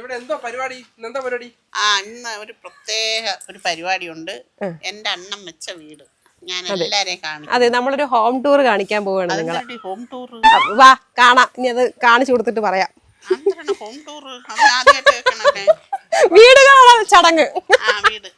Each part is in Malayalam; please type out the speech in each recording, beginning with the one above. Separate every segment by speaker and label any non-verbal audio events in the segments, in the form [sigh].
Speaker 1: ഇവിടെ എന്തോ പരിപാടി? എന്താ പരിപാടി?
Speaker 2: ആ ഇന്ന് ഒരു പ്രത്യേക ഒരു പരിപാടിയുണ്ട്. എന്റെ അണ്ണം വെച്ച വീട്. ഞാൻ എല്ലാരെയും കാണും
Speaker 3: അതെ നമ്മളൊരു ഹോം ടൂർ കാണിക്കാൻ പോവാണ് നിങ്ങൾ
Speaker 2: ഹോം ടൂർ
Speaker 3: വാ കാണാം. ഇനി അത് കാണിച്ചു കൊടുത്തിട്ട് പറയാം.
Speaker 2: ഹോം ടൂർ
Speaker 3: വീട് കാണാൻ ചടങ്ങ്.
Speaker 2: ആ വീട്.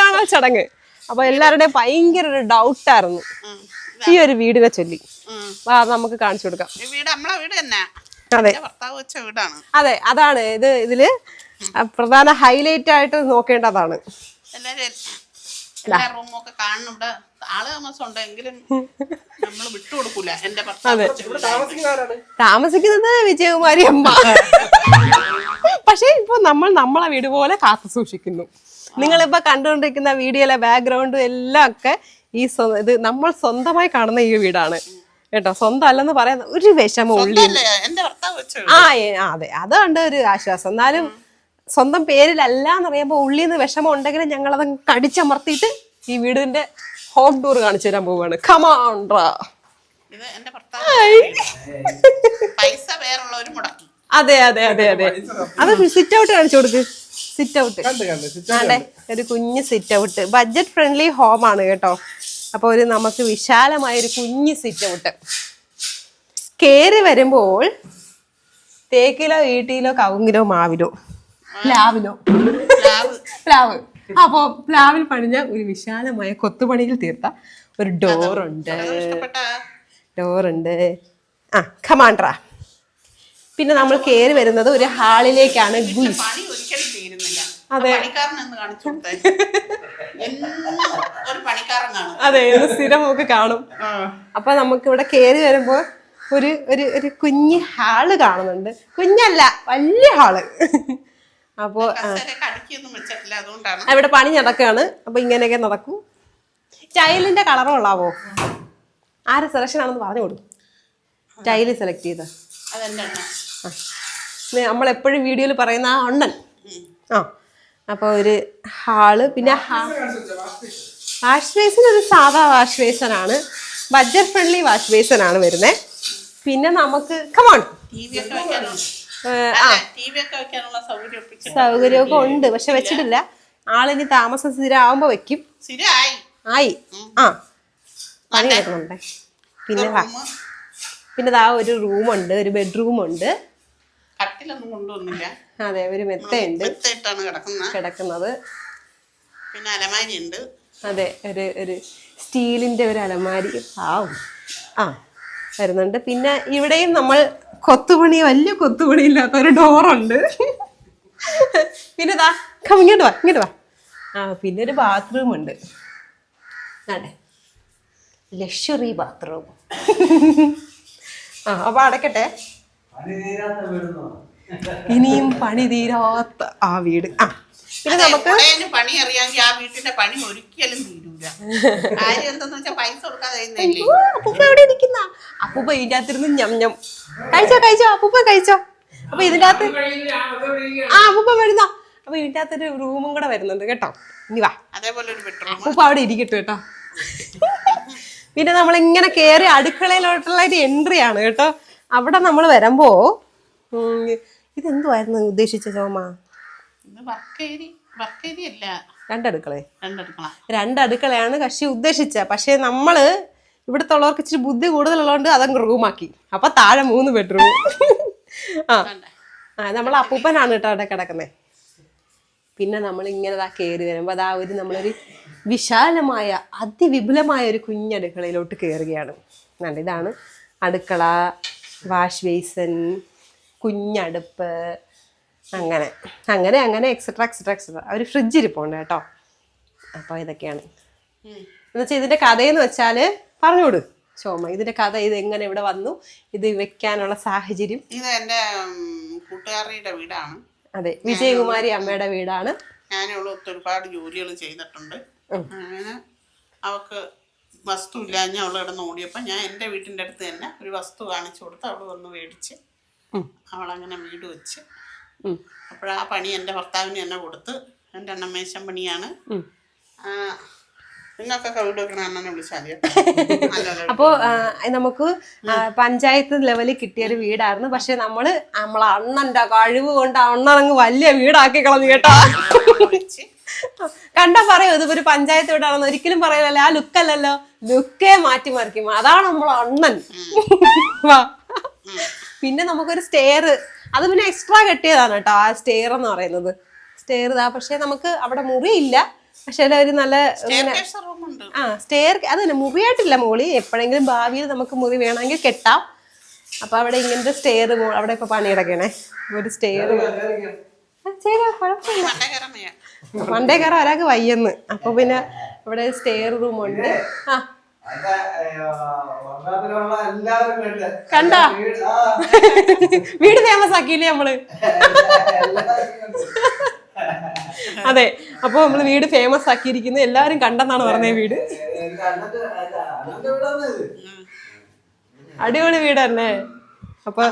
Speaker 3: കാണാൻ ചടങ്ങ്. അപ്പൊ എല്ലാവരുടെയും ഭയങ്കര ഒരു ഡൗട്ടായിരുന്നു ഈ ഒരു വീടിനെ ചൊല്ലി. വാ നമുക്ക് കാണിച്ചു കൊടുക്കാം.
Speaker 2: ഈ വീട് നമ്മളെ വീട് തന്നെ.
Speaker 3: അതെ.
Speaker 2: എന്റെ ഭർത്താവ് വെച്ച വീടാണ്.
Speaker 3: അതെ അതാണ് ഇത് ഇതിൽ പ്രധാന ഹൈലൈറ്റ് ആയിട്ട് നോക്കേണ്ടതാണ്.
Speaker 2: എല്ലാരും എല്ലാ റൂമൊക്കെ കാണണം ഇവിടെ ആൾ താമസം ഉണ്ട് നമ്മൾ വിട്ടുകൊടുക്കൂല എന്റെ ഭർത്താവ് വെച്ച
Speaker 1: ഇവിടെ
Speaker 2: വീടാണ്.
Speaker 1: താമസിക്കുന്ന ആരാണ്
Speaker 3: താമസിക്കുന്നത് വിജയകുമാരി അമ്മ. പക്ഷെ ഇപ്പൊ നമ്മൾ നമ്മളെ വീട് പോലെ കാത്തു സൂക്ഷിക്കുന്നു. നിങ്ങളിപ്പോ കണ്ടുകൊണ്ടിരിക്കുന്ന വീഡിയോയിലെ ബാക്ക്ഗ്രൗണ്ടും എല്ലാം ഒക്കെ ഈ സ്വ- ഇത് നമ്മൾ സ്വന്തമായി കാണുന്ന ഈ വീടാണ്. കേട്ടോ സ്വന്തം അല്ലെന്ന് പറയാൻ ഒരു വിഷമം ഉള്ളി ആ അതെ അതുകൊണ്ട് ഒരു ആശ്വാസം. എന്നാലും സ്വന്തം പേരിലല്ല എന്ന് പറയുമ്പോൾ ഉള്ളിൽ നിന്ന് വിഷമം ഉണ്ടെങ്കിലും ഞങ്ങൾ അത് കടിച്ചമർത്തിയിട്ട് ഈ വീടിന്റെ ഹോം ടൂർ കാണിച്ചു തരാൻ പോവാണ്. കമാണ്ട്രാ അതെ അതെ അതെ അതെ. അത് സിറ്റ് ഔട്ട് കാണിച്ചു കൊടുക്ക്. സിറ്റ് ഔട്ട്
Speaker 1: അതെ കണ്ട് സിറ്റ്
Speaker 3: ആണ്ടെ ഒരു കുഞ്ഞ് sit out budget friendly home ആണ് കേട്ടോ. അപ്പൊ ഒരു നമുക്ക് വിശാലമായ ഒരു കുഞ്ഞ് സിറ്റ് ഔട്ട് കേറി വരുമ്പോൾ തേക്കിലോ ഈട്ടിയിലോ കവുങ്ങിലോ മാവിലോ പ്ലാവിലോ?
Speaker 2: പ്ലാവ്. [laughs]
Speaker 3: അപ്പോൾ അപ്പോ പ്ലാവിൽ പണിഞ്ഞ ഒരു വിശാലമായ കൊത്തുപണിയിൽ തീർത്ത ഒരു ഡോറുണ്ട്. ഡോറുണ്ട്. ആ കമാൻഡ്ര പിന്നെ നമ്മൾ കയറി വരുന്നത് ഒരു ഹാളിലേക്കാണ് ഗുയിസ് അതെ.
Speaker 2: പണിക്കാരനെന്ന് കാണിച്ചു കൊടുത്തേ. [laughs] ഒരു പണിക്കാരൻ കാണും.
Speaker 3: അതെ ഇത് സ്ഥിരം ഒക്കെ കാണും അപ്പൊ നമുക്ക് ഇവിടെ കയറി വരുമ്പോ ഒരു ഒരു ഒരു കുഞ്ഞ് ഹാൾ കാണുന്നുണ്ട്. കുഞ്ഞല്ല വലിയ ഹാൾ. അപ്പോ ഇവിടെ പണി നടക്കുകയാണ് അപ്പൊ ഇങ്ങനെയൊക്കെ നടക്കും. ടൈലിന്റെ കളറും ഉള്ളാവോ ആരെ സെലക്ഷൻ ആണെന്ന് പറഞ്ഞു കൊടുക്കും. ടൈൽ സെലക്ട് ചെയ്ത.
Speaker 2: നമ്മളെപ്പോഴും എണ്ണ
Speaker 3: നമ്മൾ എപ്പോഴും വീഡിയോയിൽ പറയുന്ന ആ അണ്ണൻ. ആ. അപ്പൊ ഒരു ഹാൾ പിന്നെ വാഷ് ബേസിൻ ഒരു സാധാ വാഷ് ബേസൺ ആണ്. ബഡ്ജറ്റ് ഫ്രണ്ട്ലി വാഷ് ബേസൺ ആണ് വരുന്നത് പിന്നെ നമുക്ക് കമോൺ ആ. സൗകര്യമൊക്കെ ഉണ്ട് പക്ഷെ വെച്ചിട്ടില്ല. ആളിനി താമസം സ്ഥിരമാകുമ്പോ വെക്കും. ആയി. ആ. പണി കിടക്കുന്നുണ്ട് പിന്നെ പിന്നെ ദാ ഒരു റൂമുണ്ട് ഒരു ബെഡ്റൂം ഉണ്ട്.
Speaker 2: കട്ടിലൊന്നും കൊണ്ടുവന്നില്ല.
Speaker 3: അതെ ഒരു മെത്തയുണ്ട്.
Speaker 2: മെത്തയിട്ടാണ് കിടക്കുന്നത്.
Speaker 3: കിടക്കുന്നത്.
Speaker 2: പിന്നെ അലമാരി ഉണ്ട്
Speaker 3: അതെ ഒരു ഒരു സ്റ്റീലിന്റെ ഒരു അലമാരി. ആവും. ആ വരുന്നുണ്ട്. പിന്നെ ഇവിടെയും നമ്മൾ കൊത്തുപണി വലിയ കൊത്തുപണി ഇല്ലാത്ത ഒരു ഡോറുണ്ട്. പിന്നെ ഇതാ കം ഇങ്ങോട്ട് വാ ഇങ്ങോട്ട് വാ. ആ പിന്നെ ഒരു ബാത്റൂം ഉണ്ട്. അതെ ലക്ഷറി ബാത്റൂം ആ അപ്പൊ അടക്കട്ടെ. ഇനിയും പണി തീരാത്ത ആ വീട്. ആ പിന്നെ നമുക്ക്
Speaker 2: പണി അറിയാമെങ്കിൽ ആ വീട്ടിന്റെ പണി ഒരിക്കലും തീരൂല. കാര്യം എന്തെന്ന് വെച്ചാൽ പൈസ കൊടുക്കാതെ
Speaker 3: അപ്പൂപ്പ എവിടെ ഇരിക്കുന്ന? അപ്പൂപ്പ ഇതിന്റെ അകത്തിരുന്ന് ഞം ഞം. കഴിച്ചോ കഴിച്ചോ അപ്പൂപ്പ കഴിച്ചോ. അപ്പൊ ഇതിന്റെ അകത്ത് ആ അപ്പൂപ്പ വരുന്ന. അപ്പൊ ഇതിന്റെ അകത്തൊരു റൂമും കൂടെ വരുന്നുണ്ട് കേട്ടോ. ഇനി വാ.
Speaker 2: അതേപോലെ ഒരു ബെഡ്റൂം
Speaker 3: അപ്പൂപ്പ അവിടെ ഇരിക്കട്ടെ കേട്ടോ. പിന്നെ നമ്മൾ ഇങ്ങനെ കേറി അടുക്കളയിലോട്ടുള്ള ഒരു എൻട്രി ആണ് കേട്ടോ. അവിടെ നമ്മൾ വരുമ്പോ ഇതെന്തുവായിരുന്നു ഉദ്ദേശിച്ച ചോമ? രണ്ടടുക്കളെ. രണ്ടടുക്കളയാണ് കക്ഷി ഉദ്ദേശിച്ച. പക്ഷേ നമ്മൾ ഇവിടുത്തെ ഉള്ളവർക്ക് ഇച്ചിരി ബുദ്ധി കൂടുതലുള്ളതുകൊണ്ട് അതങ്ങ് റൂമാക്കി. അപ്പൊ താഴെ മൂന്ന് ബെഡ്റൂം. ആ. ആ നമ്മൾ അപ്പൂപ്പനാണ് കേട്ടോ അവിടെ കിടക്കുന്നത് പിന്നെ നമ്മൾ ഇങ്ങനെ ദാ കയറി വരുമ്പോൾ അതാ ഒരു നമ്മളൊരു വിശാലമായ അതിവിപുലമായ ഒരു കുഞ്ഞടുക്കളയിലോട്ട് കയറുകയാണ് ഇതാണ് അടുക്കള വാഷ് ബേസൻ കുഞ്ഞടുപ്പ് അങ്ങനെ. അങ്ങനെ അങ്ങനെ എക്സെട്ര എക്സെട്ര എക്സെട്ര ഒരു ഫ്രിഡ്ജ് ഇരിപ്പുണ്ട് കേട്ടോ അപ്പോൾ ഇതൊക്കെയാണ്. എന്നുവെച്ചാൽ ഇതിന്റെ കഥയെന്ന് വെച്ചാൽ പറഞ്ഞുകൊടു. ചോമ ഇതിന്റെ കഥ ഇത് എങ്ങനെ ഇവിടെ വന്നു? ഇത് വെക്കാനുള്ള സാഹചര്യം.
Speaker 2: ഇത് എന്റെ കൂട്ടുകാരിയുടെ വീടാണ്.
Speaker 3: അതെ വിജയകുമാരി അമ്മയുടെ വീടാണ്.
Speaker 2: ഞാനുള്ള ഒരുപാട് ജോലികൾ ചെയ്തിട്ടുണ്ട്. അങ്ങനെ അവൾക്ക് വസ്തു ഇല്ലാഞ്ഞ അവൾ കിടന്ന് ഓടിയപ്പോൾ ഞാൻ എന്റെ വീട്ടിന്റെ അടുത്ത് തന്നെ ഒരു വസ്തു കാണിച്ചു കൊടുത്ത് അവൾ വന്ന് മേടിച്ച് അവളങ്ങനെ വീട് വെച്ച്. അപ്പോഴാ പണി എന്റെ ഭർത്താവിന് തന്നെ കൊടുത്ത്. എന്റെ അണ്ണമേശം പണിയാണ്. [laughs]
Speaker 3: അപ്പോ നമുക്ക് പഞ്ചായത്ത് ലെവലിൽ കിട്ടിയൊരു വീടായിരുന്നു. പക്ഷെ നമ്മൾ നമ്മളെ അണ്ണന്റെ കഴിവ് കൊണ്ട് അണ്ണൻ അങ്ങ് വലിയ വീടാക്കി കളഞ്ഞു കേട്ടോ. കണ്ടാ പറയൂ ഇത് ഒരു പഞ്ചായത്ത് വീടാണെന്ന് ഒരിക്കലും പറയലല്ലോ. ആ ലുക്കല്ലല്ലോ ലുക്കേ മാറ്റി മറിക്കും അതാണ് നമ്മളെ അണ്ണൻ. വാ. പിന്നെ നമുക്കൊരു സ്റ്റെയർ അത് പിന്നെ എക്സ്ട്രാ കെട്ടിയതാണ് കേട്ടോ ആ സ്റ്റെയർ എന്ന് പറയുന്നത്. സ്റ്റെയർ ഇതാ പക്ഷെ നമുക്ക് അവിടെ മുറിയില്ല പക്ഷെ ഒരു നല്ല ആ സ്റ്റെയർ അത് തന്നെ മുറിയായിട്ടില്ല മോളി. എപ്പോഴെങ്കിലും ഭാവിയിൽ നമുക്ക് മുറി വേണമെങ്കിൽ കെട്ടാം. അപ്പൊ അവിടെ ഇങ്ങനത്തെ സ്റ്റെയർ അവിടെ ഇപ്പൊ പണിയിടക്കണേ ഒരു സ്റ്റെയർ കുഴപ്പമില്ല
Speaker 2: മണ്ടേ കയറാൻ വയ്യ
Speaker 3: മണ്ടേ കയറാൻ ഒരാൾക്ക് വയ്യെന്ന്. അപ്പൊ പിന്നെ ഇവിടെ സ്റ്റെയർ റൂം ഉണ്ട്. ആ.
Speaker 4: ഉണ്ട്. വീട്-
Speaker 3: ഫേമസ് ആക്കിയില്ലേ
Speaker 4: നമ്മൾ?
Speaker 3: അതെ അപ്പൊ നമ്മൾ വീട് ഫേമസ് ആക്കിയിരിക്കുന്നത് എല്ലാരും കണ്ടെന്നാണ് പറഞ്ഞേ വീട്. അടിപൊളി വീടല്ലേ അപ്പൊ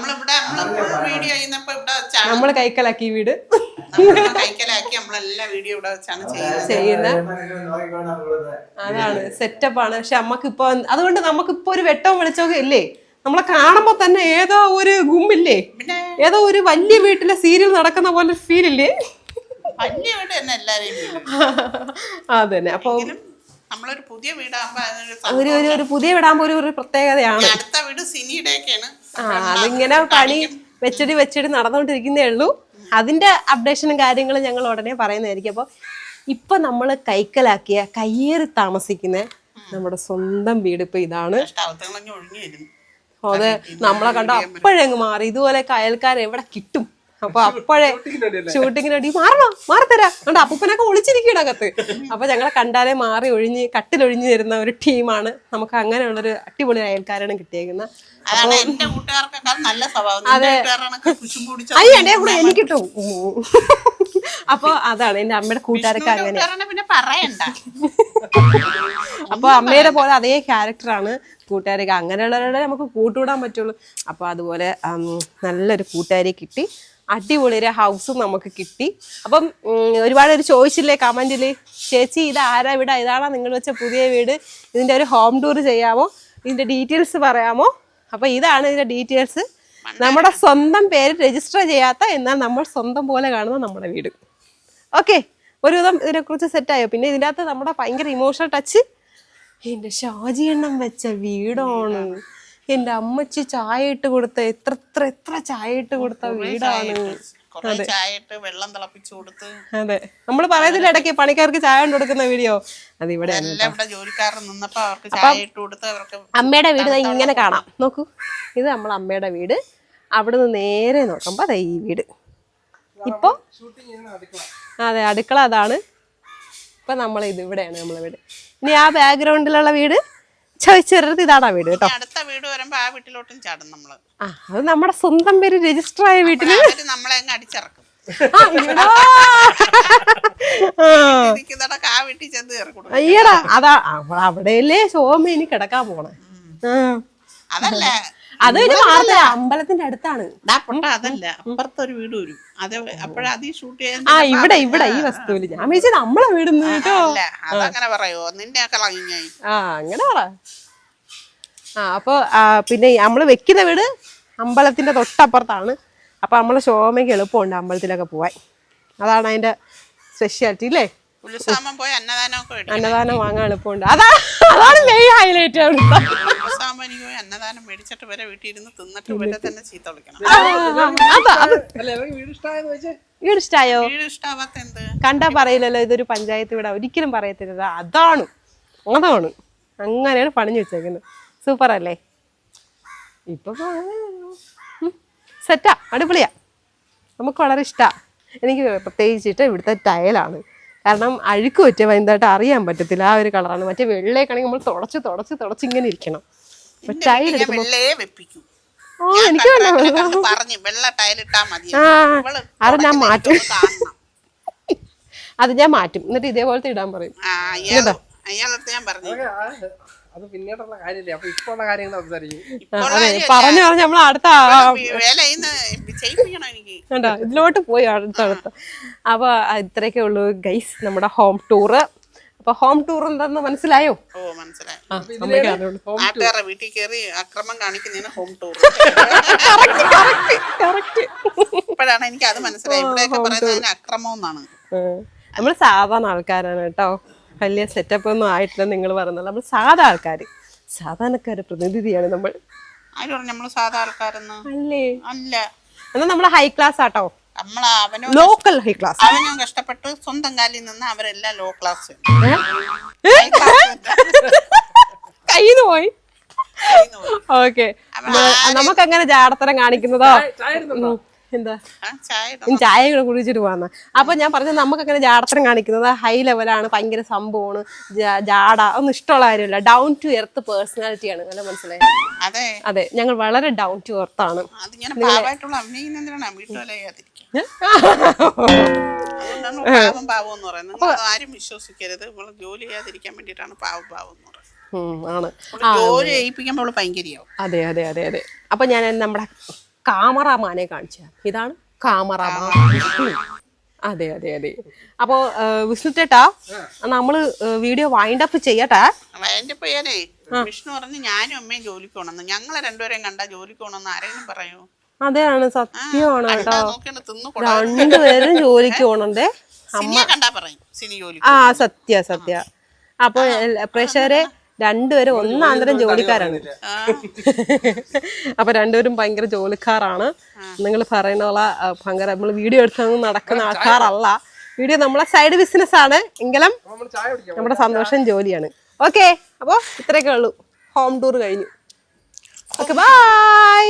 Speaker 3: നമ്മൾ കൈക്കലാക്കി വീട്. ചെയ്യുന്ന അതാണ് സെറ്റപ്പ് ആണ്. പക്ഷെ നമ്മക്ക് ഇപ്പൊ അതുകൊണ്ട് നമുക്ക് ഇപ്പൊ ഒരു വെട്ടവും വെളിച്ചമൊക്കെ ഇല്ലേ? നമ്മളെ കാണുമ്പോ തന്നെ ഏതോ ഒരു
Speaker 2: ഗുമ്മില്ലേ
Speaker 3: ഏതോ ഒരു വലിയ വീട്ടിലെ സീരിയൽ നടക്കുന്ന പോലെ ഫീൽ ഇല്ലേ? അതന്നെ. അപ്പൊ
Speaker 2: നമ്മളൊരു പുതിയ വീടാകുമ്പോ
Speaker 3: ഒരു ഒരു പുതിയ വീടാകുമ്പോ ഒരു പ്രത്യേകതയാണ്.
Speaker 2: അടുത്ത വീട് സിനിയുടെയൊക്കെയാണ്.
Speaker 3: ആ അതിങ്ങനെ പണി വെച്ചടി വെച്ചടി നടന്നുകൊണ്ടിരിക്കുന്നേ ഉള്ളൂ. അതിന്റെ അപ്ഡേഷനും കാര്യങ്ങളും ഞങ്ങൾ ഉടനെ പറയുന്നതായിരിക്കും. അപ്പോൾ ഇപ്പൊ നമ്മൾ കൈക്കലാക്കിയ കയ്യേറി താമസിക്കുന്ന നമ്മുടെ സ്വന്തം വീട് ഇപ്പൊ ഇതാണ്. അത് നമ്മളെ കണ്ട അപ്പോഴങ്ങ് മാറി. ഇതുപോലെ അയൽക്കാരെ എവിടെ കിട്ടും? അപ്പൊ അപ്പോഴേ ഷൂട്ടിങ്ങിന് വേണ്ടി മാറണോ? മാറിത്തരാ. അതുകൊണ്ട് അപ്പൂപ്പനൊക്കെ ഒളിച്ചിരിക്കണകത്ത് അപ്പൊ ഞങ്ങളെ കണ്ടാലേ മാറി ഒഴിഞ്ഞ് കട്ടിലൊഴിഞ്ഞു തരുന്ന ഒരു ടീമാണ്. നമുക്ക് അങ്ങനെയുള്ളൊരു അടിപൊളി അയൽക്കാരാണ് കിട്ടിയേക്കുന്നത്
Speaker 2: അതാണ് എന്റെ കൂട്ടുകാർക്കൊക്കെ നല്ല സ്വഭാവം. പിടിച്ച
Speaker 3: അയ്യ എന്റെ കൂടെ അപ്പൊ അതാണ് എന്റെ അമ്മയുടെ കൂട്ടുകാരൊക്കെ അങ്ങനെ.
Speaker 2: പിന്നെ പറയണ്ട.
Speaker 3: അപ്പൊ അമ്മയുടെ പോലെ അതേ ക്യാരക്ടറാണ് കൂട്ടുകാരൊക്കെ. അങ്ങനെയുള്ളവരുടെ നമുക്ക് കൂട്ടുകൂടാൻ പറ്റുള്ളൂ. അപ്പൊ അതുപോലെ നല്ലൊരു കൂട്ടുകാരി കിട്ടി. അടിപൊളി ഒരു ഹൗസും നമുക്ക് കിട്ടി. അപ്പം ഒരുപാട് ഒരു ചോദിച്ചില്ലേ കമന്റിൽ ചേച്ചി ഇത് ആരാ വീട് ഇതാണോ നിങ്ങൾ വെച്ച പുതിയ വീട്? ഇതിന്റെ ഒരു ഹോം ടൂർ ചെയ്യാമോ? ഇതിന്റെ ഡീറ്റെയിൽസ് പറയാമോ? അപ്പൊ ഇതാണ് ഇതിന്റെ ഡീറ്റെയിൽസ് നമ്മുടെ സ്വന്തം പേര് രജിസ്റ്റർ ചെയ്യാത്ത എന്നാൽ നമ്മൾ സ്വന്തം പോലെ കാണുന്ന നമ്മുടെ വീട്. ഓക്കെ ഒരുവിധം ഇതിനെക്കുറിച്ച് സെറ്റായോ പിന്നെ ഇതിന്റെ അകത്ത് നമ്മുടെ ഭയങ്കര ഇമോഷണൽ ടച്ച് എന്റെ ഷാജി എണ്ണം വെച്ച വീടാണ്. എന്റെ അമ്മച്ചി ചായ ഇട്ട് കൊടുത്ത എത്ര എത്ര എത്ര ചായ ഇട്ട് കൊടുത്ത വീടാണ്.
Speaker 2: കൊറേ ചായ ഇട്ട് വെള്ളം തിളപ്പിച്ചു കൊടുത്ത്.
Speaker 3: അതെ. നമ്മൾ പറയുന്നില്ല ഇടയ്ക്ക് പണിക്കാർക്ക് ചായ കൊണ്ട് കൊടുക്കുന്ന വീഡിയോ. അത് ഇവിടെ അമ്മയുടെ വീട് ഇങ്ങനെ കാണാം. നോക്കൂ. ഇത് നമ്മൾ അമ്മയുടെ വീട്. അവിടുന്ന് നേരെ നോക്കുമ്പോ അതെ ഈ വീട്. ഇപ്പൊ അതെ അടുക്കള അതാണ്. ഇപ്പൊ നമ്മൾ ഇത് ഇവിടെയാണ് നമ്മളെ വീട്. ഇനി ആ ബാക്ക്ഗ്രൗണ്ടിലുള്ള വീട്? ചോദിച്ചിരുന്നത് ഇതാണ് വീട് കേട്ടോ.
Speaker 2: അടുത്ത വീട് വരുമ്പോ ആ വീട്ടിലോട്ടും ചാടും നമ്മൾ.
Speaker 3: ആ അത് നമ്മുടെ സ്വന്തം പേര് രജിസ്റ്റർ ആയ
Speaker 2: അവർ നമ്മളെ അങ്ങ് അടിച്ചിറക്കും.
Speaker 3: ആ, ഇവിടാ. ആ,
Speaker 2: ഇരിക്കുന്നിടക്ക് ആ വീട്ടിൽ ചെന്ന് കയറി കൊടുക്കും.
Speaker 3: അയ്യടാ അതാ അവ- അവിടെയല്ലേ ശോഭ ഇനി കിടക്കാൻ പോണേ. ആ.
Speaker 2: അതല്ല.
Speaker 3: അത് വാർത്ത അമ്പലത്തിന്റെ അടുത്താണ്.
Speaker 2: പൊട്ട അതല്ല. അപ്പുറത്തൊരു വീട് വരും. അത് അപ്പോഴത് ഈ ഷൂട്ട് ചെയ്യാൻ
Speaker 3: ആ ഇവിടെ ഇവിടെ ഈ വസ്തുവിൽ ഞാൻ വിളിച്ചത് നമ്മളെ വീടുന്ന് കേട്ടോ.
Speaker 2: അല്ല അതങ്ങനെ പറയോ? നിന്റെ ഒക്കെ
Speaker 3: ആ അങ്ങനെ പറ. ആ അപ്പോൾ പിന്നെ നമ്മൾ വെക്കുന്ന വീട് അമ്പലത്തിന്റെ തൊട്ടപ്പുറത്താണ്. അപ്പൊ നമ്മളെ ശോഭയ്ക്ക് എളുപ്പമുണ്ട് അമ്പലത്തിലൊക്കെ പോവാൻ. അതാണ് അതിന്റെ സ്പെഷ്യാലിറ്റി
Speaker 2: അല്ലേ
Speaker 3: അന്നദാനം വാങ്ങാൻ എളുപ്പമുണ്ട്. അതാ അതാണ് മെയിൻ ഹൈലൈറ്റ്
Speaker 2: അന്നദാനം മേടിച്ചിട്ട് വരെ വീട്ടിൽ ഇരുന്ന് തിന്നിട്ട് വരെ തന്നെ ചീത്ത വിളിക്കണം.
Speaker 1: വീട് ഇഷ്ടമായെന്ന് വെച്ചേ
Speaker 3: വീട് ഇഷ്ടായോ? കണ്ടാ പറയില്ലല്ലോ ഇതൊരു പഞ്ചായത്ത് വീടാ. ഒരിക്കലും പറയത്തില്ല അതാണ് അതാണ്. അങ്ങനെയാണ് പണിഞ്ഞു വെച്ചേക്കുന്നത്. സൂപ്പർ അല്ലേ ഇപ്പൊ സെറ്റാ അടിപൊളിയാ. നമുക്ക് വളരെ ഇഷ്ടാ. എനിക്ക് പ്രത്യേകിച്ചിട്ട് ഇവിടുത്തെ ടയലാണ് കാരണം അഴുക്ക് പറ്റിയ വലുതായിട്ട് അറിയാൻ പറ്റത്തില്ല. ആ ഒരു കളറാണ്. മറ്റേ വെള്ളയൊക്കെയാണെങ്കിൽ നമ്മൾ തുടച്ച് തുടച്ച് തുടച്ച് ഇങ്ങനെ ഇരിക്കണം. ടൈൽ എനിക്ക് അത് ഞാൻ
Speaker 2: തുടയ്ക്കുന്ന
Speaker 3: മാറ്റും.
Speaker 2: കാണണം.
Speaker 3: അത് ഞാൻ മാറ്റും. എന്നിട്ട് ഇതേപോലത്തെ ഇടാൻ പറയും.
Speaker 1: അത് പിന്നീടുള്ള കാര്യമില്ലേ അപ്പൊ ഇപ്പൊ ഉള്ള കാര്യങ്ങൾ സംസാരിക്കും.
Speaker 3: അതെ. പറഞ്ഞു പറഞ്ഞ് നമ്മൾ അടുത്ത
Speaker 2: വേല ഇന്ന് ചെയ്യിപ്പിക്കണം എനിക്ക്.
Speaker 3: കണ്ടോ? ഇതിലോട്ട് പോയി അടുത്തടുത്ത് അപ്പോൾ ഇത്രയൊക്കെ ഉള്ളൂ ഗൈസ് നമ്മുടെ ഹോം ടൂറ്. അപ്പൊ ഹോം ടൂർ എന്താന്ന് മനസ്സിലായോ?
Speaker 2: ഓ മനസ്സിലായി.
Speaker 3: ആ, അമ്മയ്ക്ക് അറിയുള്ളൂ.
Speaker 2: നാട്ടുകാരുടെ വീട്ടിൽ കയറി അക്രമം കാണിക്കുന്നതിന് ഹോം ടൂർ.
Speaker 3: കറക്റ്റ്
Speaker 2: ഇപ്പോഴാണ് എനിക്ക് അത് മനസ്സിലായി ഇവിടെയൊക്കെ പറയുന്നതിന് അക്രമം എന്നാണ്.
Speaker 3: നമ്മൾ സാധാരണ ആൾക്കാരാണ് കേട്ടോ. വലിയ സെറ്റപ്പ് ഒന്നും ആയിട്ടില്ല നിങ്ങൾ പറയുന്നത്. നമ്മൾ സാധാ ആൾക്കാർ സാധാരണക്കാരുടെ പ്രതിനിധിയാണ് നമ്മൾ.
Speaker 2: ആര് പറഞ്ഞു നമ്മൾ സാധാ ആൾക്കാരെന്ന്?
Speaker 3: അല്ലേ? നമ്മൾ ഹൈ ക്ലാസ് ആട്ടോ.
Speaker 2: നമ്മൾ അവനോ
Speaker 3: ലോക്കൽ ഹൈ ക്ലാസ്
Speaker 2: അവനും കഷ്ടപ്പെട്ട് സ്വന്തം കാലിൽ നിന്ന് അവരെല്ലാം ലോ ക്ലാസ് [laughs]
Speaker 3: കയ്യിന്ന് പോയി. ഓക്കെ നമുക്ക് അങ്ങനെ ജാടത്തരം കാണിക്കുന്നതോ? എന്താ?
Speaker 2: ചായ
Speaker 3: കൂടെ കുടിച്ചിട്ട് പോവാന്ന അപ്പൊ ഞാൻ പറഞ്ഞത് നമുക്ക് അങ്ങനെ ജാടത്തരം കാണിക്കുന്നത് ഹൈ ലെവലാണ് ഭയങ്കര സംഭവമാണ് ജാട ഒന്നും ഇഷ്ടമുള്ള കാര്യമില്ല. ഡൗൺ ടു എർത്ത് പേഴ്സണാലിറ്റി ആണ്. നല്ല മനസ്സിലായി?
Speaker 2: അതെ.
Speaker 3: അതെ ഞങ്ങൾ വളരെ ഡൗൺ ടു എർത്ത് ആണ്.
Speaker 2: വിശ്വസിക്കരുത്. നമ്മൾ ജോലി ചെയ്യാതിരിക്കാൻ വേണ്ടിയിട്ടാണ് പാവം പാവം എന്ന് പറയുന്നത്.
Speaker 3: ആണ്.
Speaker 2: ജോലി ചെയ്യിപ്പിക്കുമ്പോൾ അവൾ
Speaker 3: അതെ അതെ അതെ അതെ. അപ്പൊ ഞാൻ നമ്മുടെ കാമറാമാനെ കാണിച്ചു. ഇതാണ് കാമറാമാൻ. അതെ അതെ അതെ. അപ്പോ വിഷ്ണു ചേട്ടാ നമ്മൾ വീഡിയോ വൈൻഡ് അപ്പ് ചെയ്യട്ടെ?
Speaker 2: അപ്പ് ചെയ്യാനേ. വിഷ്ണു പറഞ്ഞു ഞാനും അമ്മയും ജോലിക്ക് പോണെന്ന് ഞങ്ങളെ രണ്ടുപേരെയും കണ്ടാ ജോലിക്ക് പോണെന്ന് ആരെങ്കിലും പറയൂ.
Speaker 3: അതെയാണ് സത്യമാണ് കേട്ടോ. രണ്ടുപേരും ജോലിക്ക് പോണണ്ടേ
Speaker 2: അമ്മ കണ്ടാ പറയും
Speaker 3: ആ സത്യ സത്യ. അപ്പൊ പ്രേക്ഷകരെ രണ്ടുപേരും ഒന്നാന്തരം ജോലിക്കാരാണ്. അപ്പൊ രണ്ടുപേരും ഭയങ്കര ജോലിക്കാരാണ്. നിങ്ങൾ പറയുന്ന പോലെ ഭയങ്കര നമ്മൾ വീഡിയോ എടുത്തൊന്നും നടക്കുന്ന ആൾക്കാരല്ല. വീഡിയോ നമ്മളെ സൈഡ് ബിസിനസ് ആണ്. എങ്കിലും നമ്മുടെ സന്തോഷം ജോലിയാണ്. ഓക്കെ അപ്പോൾ ഇത്രയൊക്കെ ഉള്ളൂ. ഹോം ടൂർ കഴിഞ്ഞു. Okay bye